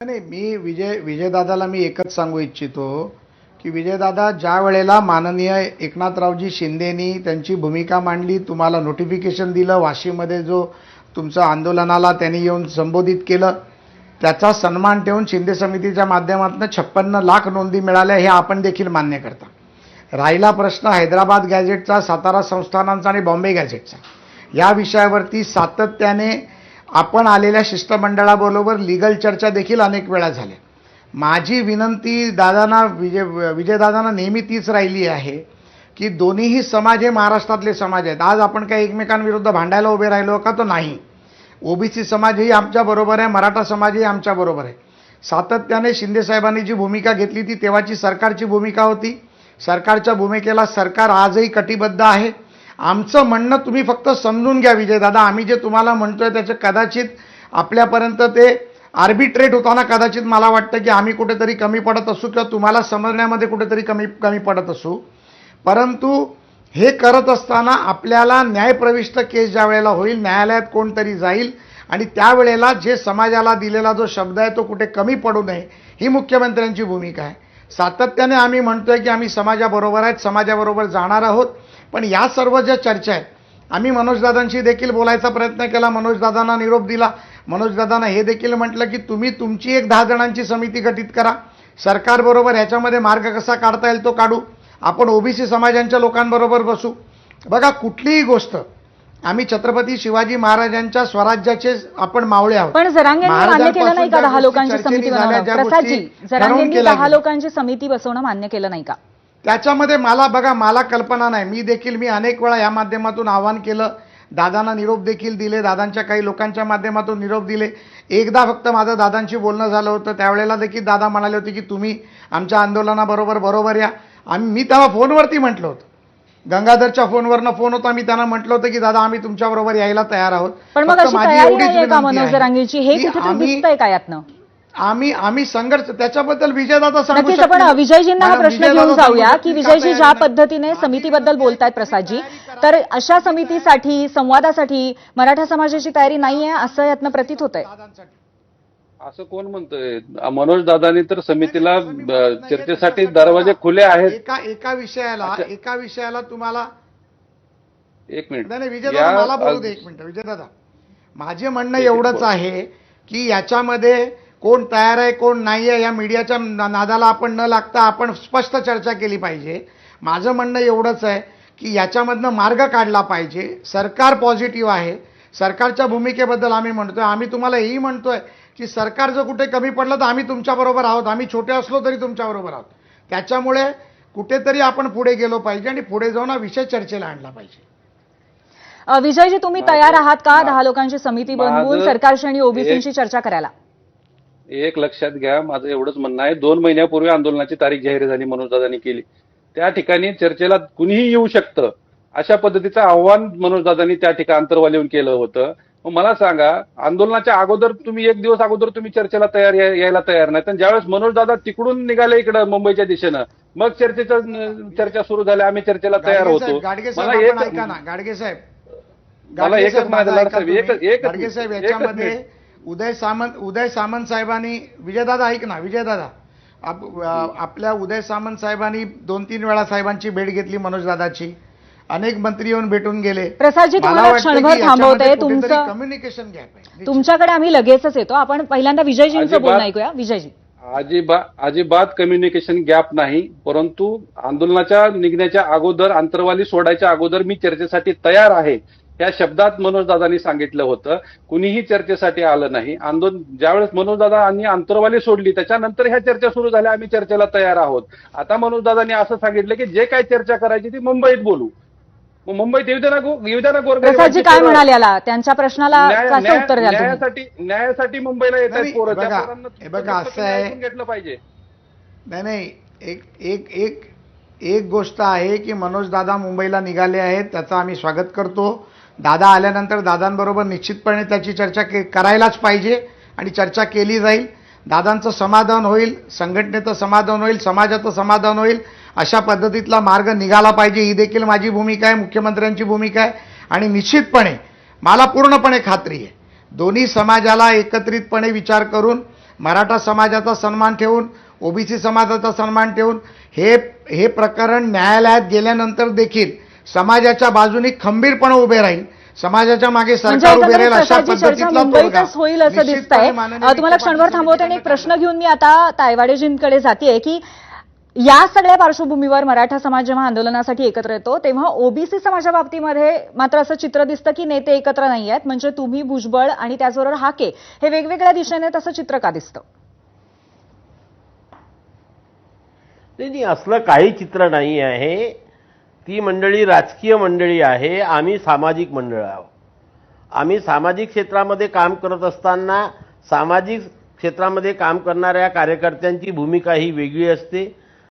नाही मी विजय विजयदादाला मी एकच सांगू इच्छितो की विजयदादा ज्या वेळेला माननीय एकनाथरावजी शिंदेनी त्यांची भूमिका मांडली तुम्हाला नोटिफिकेशन दिलं वाशीमध्ये जो तुमचं आंदोलनाला त्यांनी येऊन संबोधित केलं त्याचा सन्मान ठेवून शिंदे समितीच्या माध्यमातून छप्पन्न लाख नोंदी मिळाल्या हे आपण देखील मान्य करता. राहिला प्रश्न हैदराबाद गॅझेटचा सातारा संस्थानांचा आणि बॉम्बे गॅझेटचा. या विषयावरती सातत्याने आपण आलेल्या शिष्टमंडळाबरोबर लिगल चर्चा देखील अनेक वेळा झाल्या. माझी विनंती दादांना विजय विजयदादांना नेहमी तीच राहिली आहे की दोन्हीही समाज हे महाराष्ट्रातले समाज आहेत. आज आपण काही एकमेकांविरुद्ध भांडायला उभे राहिलो का तो नाही. ओबीसी समाजही आमच्याबरोबर आहे मराठा समाजही आमच्याबरोबर आहे. सातत्याने शिंदेसाहेबांनी जी भूमिका घेतली ती तेव्हाची सरकारची भूमिका होती. सरकारच्या भूमिकेला सरकार आजही कटिबद्ध आहे. आमचं म्हणणं तुम्ही फक्त समजून घ्या विजयदादा आम्ही जे तुम्हाला म्हणतोय त्याचं कदाचित आपल्यापर्यंत ते आर्बिट्रेट होताना कदाचित मला वाटतं की आम्ही कुठेतरी कमी पडत असू किंवा तुम्हाला समजण्यामध्ये कुठेतरी कमी कमी पडत असू. परंतु हे करत असताना आपल्याला न्यायप्रविष्ट केस ज्या वेळेला होईल न्यायालयात कोणतरी जाईल आणि त्यावेळेला जे समाजाला दिलेला जो शब्द आहे तो कुठे कमी पडू नये ही मुख्यमंत्र्यांची भूमिका आहे. सातत्याने आम्ही म्हणतोय की आम्ही समाजाबरोबर आहेत समाजाबरोबर जाणार आहोत. पण या सर्व ज्या चर्चा आहेत आम्ही मनोजदादांशी देखील बोलायचा प्रयत्न केला मनोजदादांना निरोप दिला. मनोजदादांना हे देखील म्हटलं की तुम्ही तुमची एक दहा जणांची समिती गठीत करा. सरकारबरोबर ह्याच्यामध्ये मार्ग कसा काढता येईल तो काढू. आपण ओबीसी समाजांच्या लोकांबरोबर बसू. बघा कुठलीही गोष्ट आम्ही छत्रपती शिवाजी महाराजांच्या स्वराज्याचे आपण मावळे आहोत. पण महाराजांपासून दहा लोकांची समिती बनवणं? दहा. लोकांची समिती बसवणं मान्य केलं नाही का? त्याच्यामध्ये मला बघा मला कल्पना नाही. मी देखील मी अनेक वेळा या माध्यमातून आवाहन केलं. दादांना निरोप देखील दिले. दादांच्या काही लोकांच्या माध्यमातून निरोप दिले. एकदा फक्त माझं दादांशी बोलणं झालं होतं. त्यावेळेला देखील दादा म्हणाले होते की तुम्ही आमच्या आंदोलनाबरोबर बरोबर या. आम्ही मी तेव्हा फोनवरती म्हटलं होतं. गंगाधरच्या फोनवरनं फोन होता. मी त्यांना म्हटलं होतं की दादा आम्ही तुमच्याबरोबर यायला तयार आहोत. पण मग माझी एवढीच विनंती आहे. आम्ही- आम्ही संघर्ष त्याच्याबद्दल विजयदादा सांगू नक्कीच शकतील. आपण विजयजींना हा प्रश्न विजयदादा घेऊन सांगू जाऊया शकतील की विजयजी ज्या नाही? पद्धतीने समितीबद्दल बोलतायत प्रसादजी तर अशा समितीसाठी संवादासाठी मराठा समाजाची तयारी नाहीये असं यातनं प्रतीत होत आहे. असं कोण म्हणतोय मनोज दादानी तर समितीला अ, चर्चेसाठी दरवाजे खुले आहेत एका एका विषयाला अच्छा. एका विषयाला तुम्हाला एक मिनिट नाही नाही विजयदादा मला बोलू दे एक मिनिट विजयदादा माझे म्हणणं एवढंच आहे की याच्यामध्ये कोण तयार आहे कोण नाही आहे या मीडियाच्या नादाला आपण न लागता आपण स्पष्ट चर्चा केली पाहिजे. माझं म्हणणं एवढंच आहे की याच्यामधनं मार्ग काढला पाहिजे. सरकार पॉझिटिव्ह आहे. सरकारच्या भूमिकेबद्दल आम्ही म्हणतोय. आम्ही तुम्हाला हेही म्हणतोय की सरकार जर कुठे कमी पडलं तर आम्ही तुमच्याबरोबर आहोत. आम्ही छोटे असलो तरी तुमच्याबरोबर आहोत. त्याच्यामुळे कुठेतरी आपण पुढे गेलो पाहिजे आणि पुढे जाऊन हा विषय चर्चेला आणला पाहिजे. विजयजी तुम्ही तयार आहात का? दहा लोकांची समिती बनवून सरकारशी आणि ओबीसींची एक- चर्चा करायला. एक लक्षात घ्या माझं एवढंच म्हणणं आहे. दोन महिन्यापूर्वी आंदोलनाची तारीख जाहीर झाली मनोज दादानी केली. त्या ठिकाणी चर्चेला कुणीही येऊ शकतं. अशा पद्धतीचं आव्हान मनोज दादानी त्या ठिकाणी अंतर्वाल येऊन केलं होतं. मग मला सांगा आंदोलनाच्या अगोदर तुम्ही एक दिवस अगोदर तुम्ही चर्चेला तयार यायला तयार नाही तर ज्यावेळेस मनोज दादा तिकडून निघाले इकडं मुंबईच्या दिशेनं मग चर्चेचं चर्चा सुरू झाली आम्ही चर्चेला तयार होतो. मला एक गाडगे साहेब. मला एकच माझं साहेब, एकच-. एकच याच्यामध्ये. उदय सामंत उदय सामंत साहेबांनी विजयदादा ऐक ना विजयदादा. आप- आपल्या उदय सामंत साहेबांनी दोन तीन वेळा साहेबांची भेट घेतली मनोजदादाची अनेक मंत्री येऊन भेटून गेले. प्रसादजी, तुम्हाला क्षणभर थांबवते. तुमचं- कम्युनिकेशन घ्या तुमच्याकडे आम्ही लगेचच येतो. आपण पहिल्यांदा विजयजींचं बोलणं ऐकूया. विजयजी. अजिबात अजिबात कम्युनिकेशन गॅप नाही. परंतु आंदोलनाच्या निघण्याच्या अगोदर अंतरवाली सोडायच्या अगोदर मी चर्चेसाठी तयार आहे. या शब्दात मनोजदादांनी सांगितलं होतं कुणीही चर्चेसाठी आलं नाही. आंदोलन ज्यावेळेस मनोजदादांनी अंतरवाली सोडली त्याच्यानंतर ह्या चर्चा सुरू झाल्या आम्ही चर्चेला तयार आहोत. आता मनोजदादांनी असं सांगितलं की जे काय चर्चा करायची ती मुंबईत बोलू. मग मुंबईत येऊ द्या ना गो- येऊ द्या ना गोरगरिबांची प्रसादजी काय. म्हणाले याला? त्यांच्या प्रश्नाला कसं उत्तर न्यायासाठी न्यायासाठी मुंबईला हे आहे- घेतलं पाहिजे. नाही नाही एक एक एक एक गोष्ट आहे की मनोज दादा मुंबईला निघाले आहेत त्याचं आम्ही स्वागत करतो. दादा आल्यानंतर दादांबरोबर निश्चितपणे त्याची चर्चा के करायलाच पाहिजे आणि चर्चा केली जाईल. दादांचं समाधान होईल संघटनेचं समाधान होईल समाजाचं समाधान होईल अशा पद्धतीतला मार्ग निघाला पाहिजे. ही देखील माझी भूमिका आहे मुख्यमंत्र्यांची भूमिका आहे. आणि निश्चितपणे मला पूर्णपणे खात्री आहे. दोन्ही समाजाला एकत्रितपणे विचार करून मराठा समाजाचा सन्मान ठेवून ओबीसी समाजाचा सन्मान ठेवून हे हे प्रकरण न्यायालयात गेल्यानंतर देखील समाजाच्या बाजूने खंबीरपणे उभे राहील. समाजाच्या मागे म्हणजे सरकार उभे राहील अशा पद्धतीतला मुंबईतच होईल असं दिसतंय. तुम्हाला क्षणभर थांबवते आणि एक प्रश्न घेऊन मी आता तायवाडेजींकडे जाते की या सगळ्या पार्श्वभूमीवर मराठा समाज जेव्हा आंदोलनासाठी एकत्र येतो तेव्हा ओबीसी समाजा बाबतीमध्ये मात्र असं चित्र दिसतं की नेते एकत्र नाही आहेत. म्हणजे तुम्ही भुजबळ आणि त्याचबरोबर हाके हे वेगवेगळ्या दिशेने तसं चित्र का दिसतं? नाही नाही असलं काही चित्र नाही आहे. ती मंडळी राजकीय मंडळी आहे आम्ही सामाजिक मंडळ आहोत. आम्ही सामाजिक क्षेत्रामध्ये काम करत असताना सामाजिक क्षेत्रामध्ये काम करणाऱ्या कार्यकर्त्यांची भूमिका ही वेगळी असते.